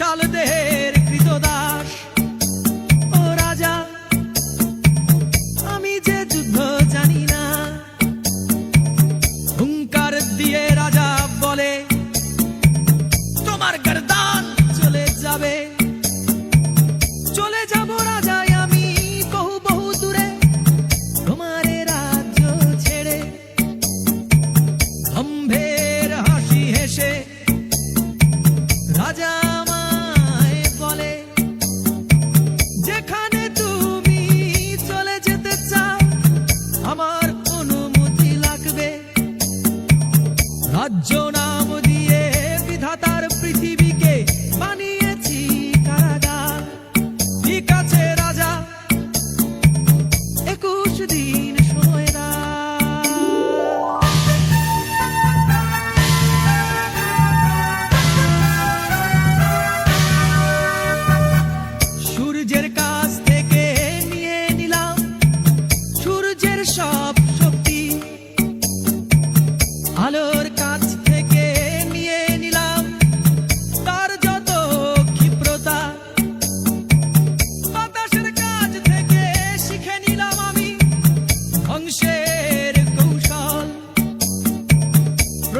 বিশাল দেহে ধার্য নাম দিয়ে বিধাতার পৃথিবীকে বানিয়েছি কারাগার। ঠিক আছে রাজা একুশ দিন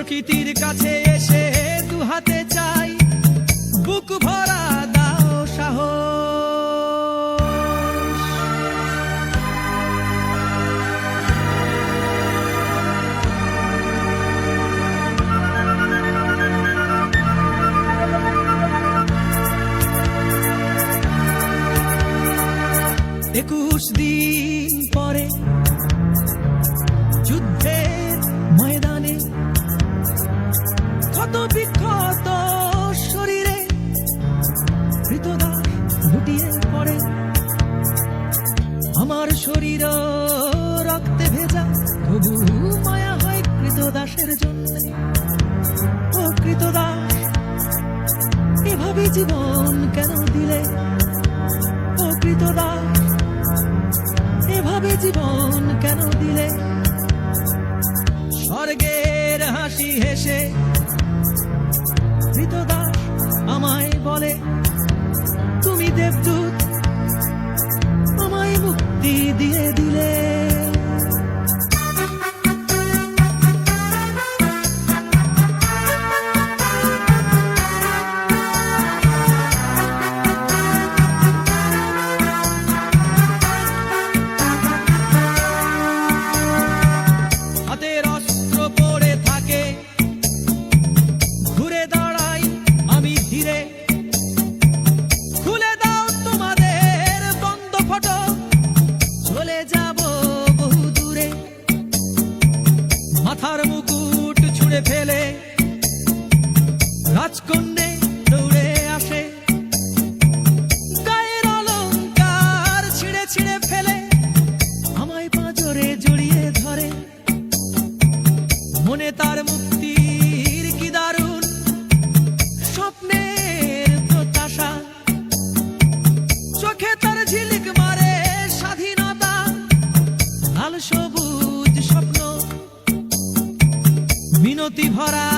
প্রকৃতির কাছে এসে দুহাতে চাই। বুক ভরা দাও সাহ একুশ দিন পরে আমার শরীর রক্তে ভেজা হয় কৃতদাসের জন্য। এভাবে জীবন কেন দিলে? ও কৃতদাস, এভাবে জীবন কেন দিলে? স্বর্গের হাসি হেসে বলে তুমি দেবদূত ফেলে। রাজকন্যা প্রতিভরা